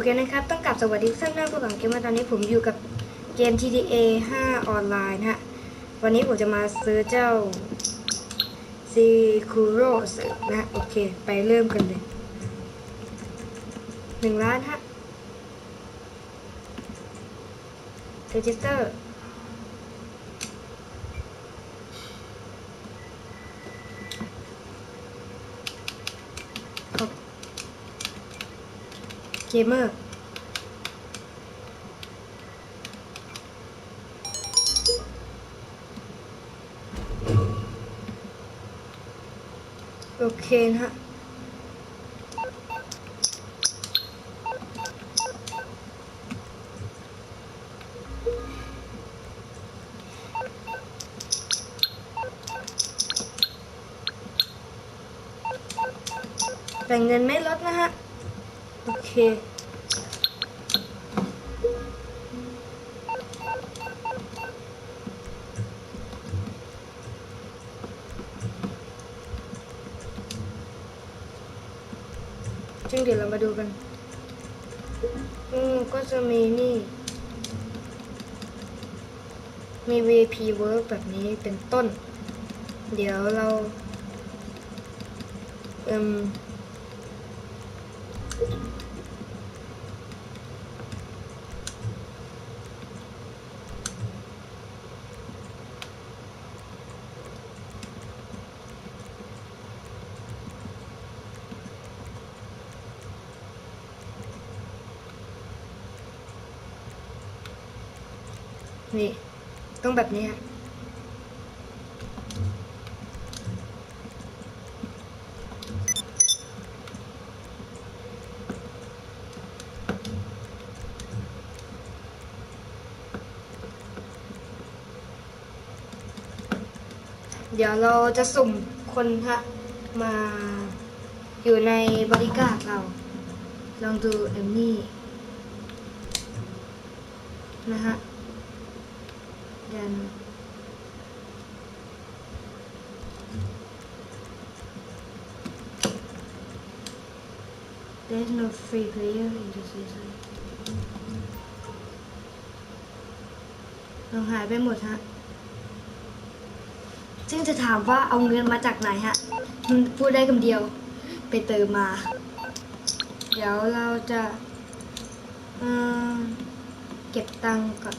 อเคนะครับ ต้องกลับสวัสดีทุกท่านนะผู้ฟังเกมมาตอนนี้ผมอยู่กับเกม TTA 5 ออนไลน์นะฮะ วันนี้ผมจะมาซื้อเจ้า z k u r o s นะโอเค ไปเริ่มกันเลยหนึ่งล้านฮะ Register ครั มเมอร์โอเคนะฮะแต่เงินไม่ลดนะฮะ โอเคจึงเดี๋ยวเรามาดูกัน อืม ก็จะมีนี่ มี VP work แบบนี้เป็นต้น เดี๋ยวเรา เอืม นี่ต้องแบบนี้ฮะเดี๋ยวเราจะสุ่มคนฮะมาอยู่ในบริการเรา ลองดูเอมนี่นะฮะ ยัน There's no free player in the season เราหายไปหมดฮะ ซึ่งจะถามว่าเอาเงินมาจากไหนฮะ มันพูดได้คำเดียว ไปเติมมา เดี๋ยวเราจะเอ่อเก็บตังค์ก่อน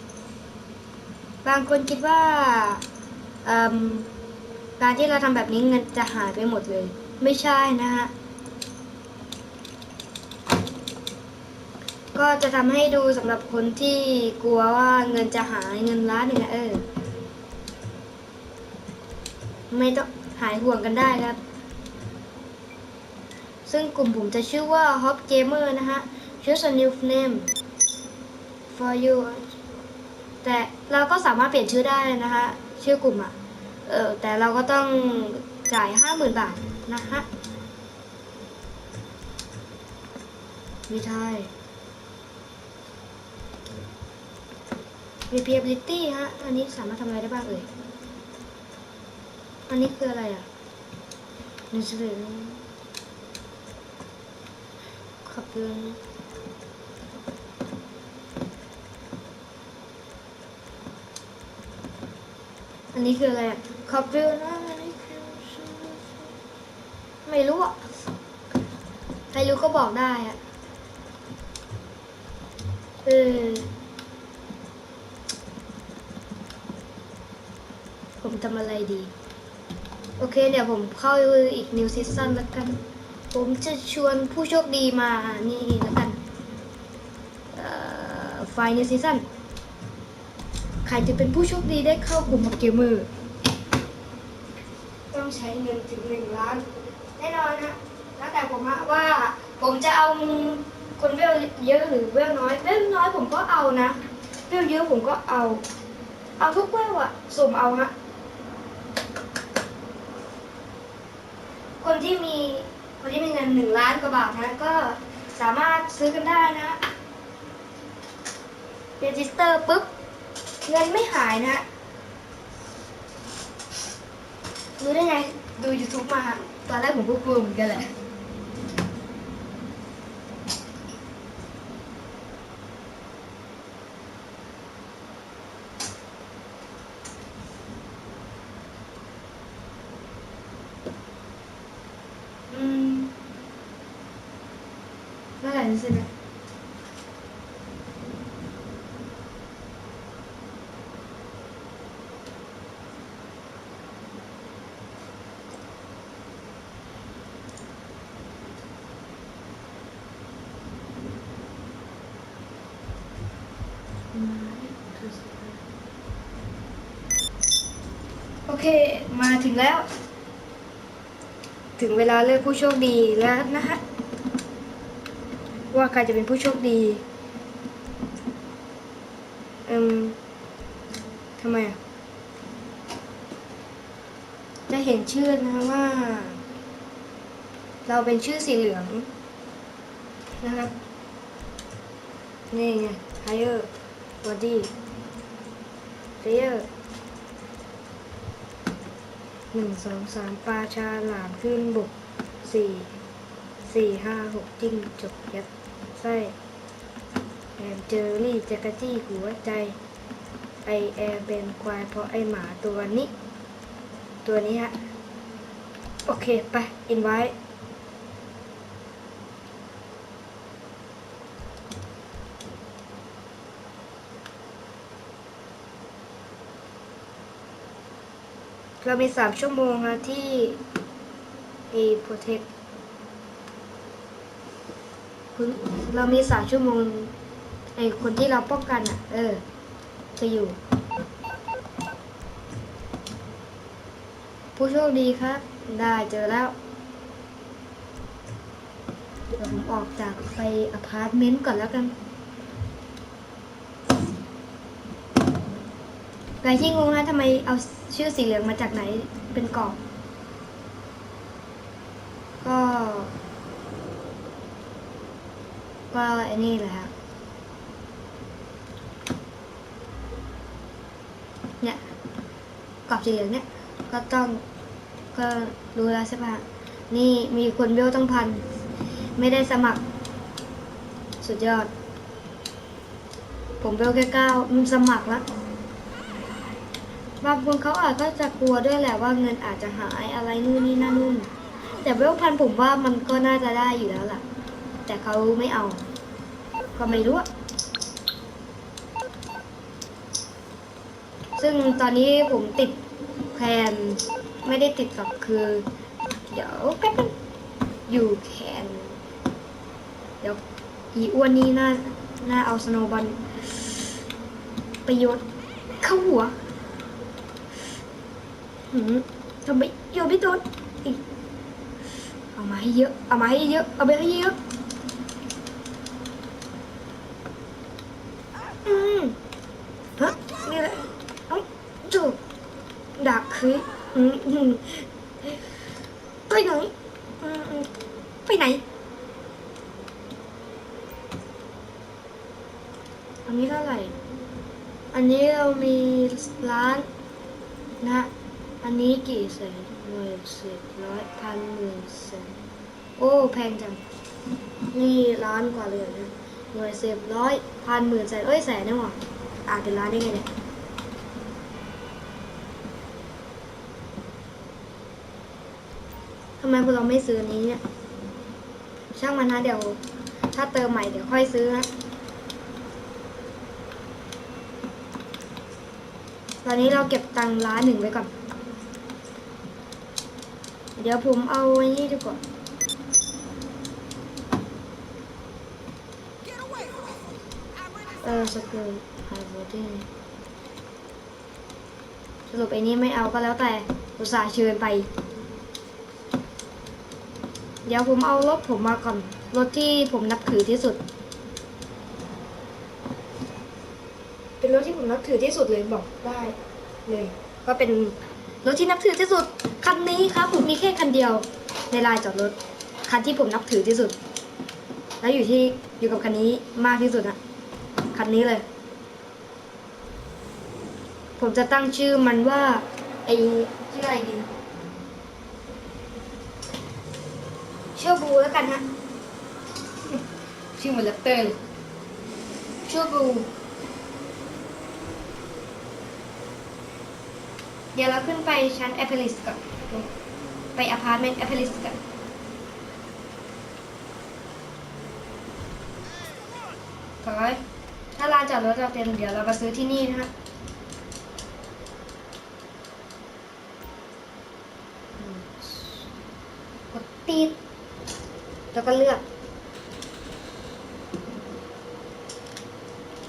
บางคนคิดว่าการที่เราทำแบบนี้เงินจะหายไปหมดเลย ไม่ใช่นะฮะ ก็จะทำให้ดูสำหรับคนที่กลัวว่าเงินจะหายเงินล้านนึ่งอะเออ ไม่ต้องหายห่วงกันได้ครับ ซึ่งกลุ่มผมจะชื่อว่า Hop Gamer นะฮะ Choose a new name for you แต่เราก็สามารถเปลี่ยนชื่อได้นะฮะชื่อกลุ่มอะเออแต่เราก็ต้องจ่ายห้าหมื่นบาทนะฮะไม่ใช่ Repeatability ฮะ อันนี้สามารถทำอะไรได้บ้างเอ่ย อันนี้คืออะไรอะหนึ่งเฉลยขับเรือ อันนี้คืออะไรอะขับเรือนะอันนี้คือไม่รู้อะ ใครรู้ก็บอกได้อะ เออ ผมทำอะไรดี โอเค เดี๋ยวผมเข้าอีก new season แล้วกัน ผมจะชวนผู้โชคดีมา นี่แล้วกันไฟ new season ใครจะเป็นผู้โชคดีได้เข้ากลุ่มเกมเมอร์ต้องใช้เงินถึงหนึ่งล้าน แน่นอนนะแล้วแต่ผมฮะว่าผมจะเอาคนเวลเยอะหรือเวลน้อยเวลน้อยผมก็เอานะเวลเยอะผมก็เอา เอาทุกเวลอะสุ่มเอาฮะคนที่มีคนที่มีเงินหนึ่งล้านกว่าบาทนะก็สามารถซื้อกันได้นะเรจิสเตอร์ปุ๊บ เงินไม่หายนะรู้ได้ไง ดู YouTube มาตอนแรกผมก็กลัวเหมือนกันแหละอืมไม่อะไ感觉是。 เคมาถึงแล้ว ถึงเวลาเลือกผู้โชคดีแล้วนะฮะว่าใครจะเป็นผู้โชคดีเอืมทำไมอะจะเห็นชื่อนะว่า เราเป็นชื่อสีเหลืองนะครับ นี่ไง higher body player หนึ่งสองสามปลาชาหลามขึ้นบกสี่สี่ห้าหกจิ้งจกยัดไส้แอมเจอรี่จักรจี้หัวใจ ไอแอมเป็นควายเพราะไอหมาตัวนี้ ตัวนี้ฮะ โอเค ไป อินไว้ เรามีสามชั่วโมงนะที่ไอโปรเทคคุณเรามีสามชั่วโมงไอคนที่เราป้องกันอะ เออ จะอยู่ ผู้โชคดีครับ ได้เจอแล้วเดี๋ยวผมออกจากไปอพาร์ตเมนต์ก่อนแล้วกัน ใครที่งงนะทำไมเอาชื่อสีเหลืองมาจากไหนเป็นกรอบก็ ก็ไอ้นี่แหละครับเนี่ยกรอบสีเหลืองเนี่ย ก็ต้องก็รู้แล้วใช่ปะนี่มีคนเบลต้องพัน ไม่ได้สมัคร สุดยอด ผมเบลแค่เก้ามันสมัครแล้ว บางคนเขาอาจก็จะกลัวด้วยแหละว่าเงินอาจจะหายอะไรนู่นนี่นั่นนู่น แต่เวลพันผมว่ามันก็น่าจะได้อยู่แล้วล่ะ แต่เขาไม่เอา ก็ไม่รู้อะซึ่งตอนนี้ผมติดแพลนไม่ได้ติดหรอกคือ เดี๋ยวแป๊บนึงอยู่แคนเดี๋ยวอีอ้วนนี่น่าน่าเอาสโนบอลไปโยนเข้าหัว หืมทำไมโยนไม่โดนอีกเอามาให้เยอะเอามาให้เยอะเอาไปให้เยอะอืมฮะนี่แหละเอ้าจูบดักคืออืมอืมไปไหนอืมอืมไปไหนอันนี้เท่าไหร่ อันนี้เรามีร้านนะ อันนี้กี่แสนหน่วยสิบร้อยพันหมื่นแสนโอ้แพงจัง นี่ล้านกว่าเลยนะหน่วยสิบร้อยพันหมื่นแสนเอ้ยแสนนี่หว่าอ่านเป็นล้านได้ไงเนี่ยทำไมพวกเราไม่ซื้อนนี้เนี่ยช่างมันนะเดี๋ยว ถ้าเติมใหม่เดี๋ยวค่อยซื้อนะตอนนี้เราเก็บตังค์ล้านหนึ่งไว้ก่อน เดี๋ยวผมเอาไอ้นี่ดีกว่าเออสเกิลไฮโบดิ้สรุปไอ้นี้ไม่เอาก็แล้วแต่อุตส่าห์เชิญไป เดี๋ยวผมเอารถผมมาก่อน รถที่ผมนับถือที่สุด เป็นรถที่ผมนับถือที่สุดเลยบอกได้เลย ก็เป็น รถที่นับถือที่สุด คันนี้ครับผมมีแค่คันเดียว ในลายจอดรถ คันที่ผมนับถือที่สุด แล้วอยู่ที่อยู่กับคันนี้มากที่สุดอะคันนี้เลย ผมจะตั้งชื่อมันว่าไอชื่ออะไรดีชื่อบูแล้วกันฮะชื่อเหมือนแรปเตอร์เลยชื่อบู เดี๋ยวเราขึ้นไปชั้นแอปเปิลิสก่อน ไปอพาร์ตเมนต์แอปเปิลิสก่อนอยถ้าลานจอดรถเราเต็มเดี๋ยวเรามาซื้อที่นี่นะฮะกดติดแล้วก็เลือก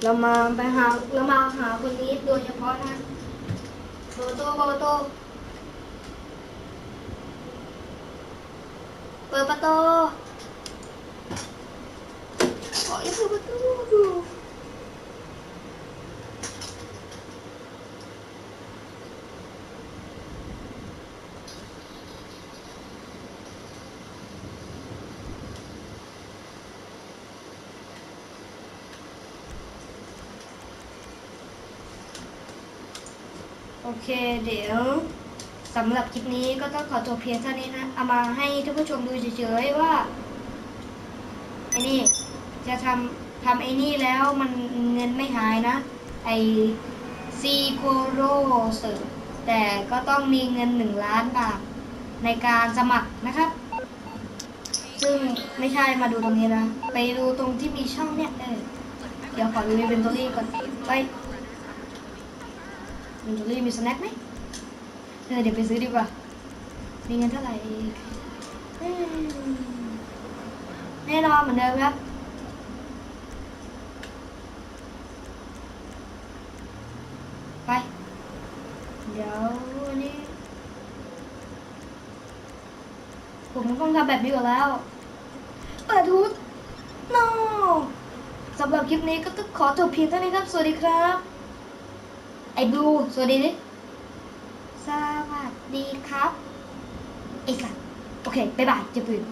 เรามาไปหาเรามาหาคนนี้โดยเฉพาะนะ โบโตโบโตเปิดประตูขออย่าเปิดประตู โอเค เดี๋ยวสำหรับคลิปนี้ก็ต้องขอจบเพียงเท่านี้นะเอามาให้ท่านผู้ชมดูเฉยๆว่าไอ้นี่จะทำทำไอ้นี่แล้วมันเงินไม่หายนะ ไอซีโคโรเซอร์แต่ก็ต้องมีเงินหนึ่งล้านบาทในการสมัครนะครับ ซึ่งไม่ใช่มาดูตรงนี้นะ ไปดูตรงที่มีช่องเนี่ย เออ เดี๋ยวขอดูในเบนตอรี่ก่อนไป เบนตอรี่มีสแน็คไหมเดี๋ยวไปซื้อดีกว่า มีเงินเท่าไหร่แน่นอนเหมือนเดิมครับไป เดี๋ยววันนี้ ผมต้องทำแบบนี้อยู่แล้วเปิดทูต no สำหรับคลิปนี้ก็ต้องขอจบเพียงเท่านี้ครับ สวัสดีครับ บลูสวัสดีดิสวัสดีครับไอ้สัตว์โอเค บ๊ายบายจะปืน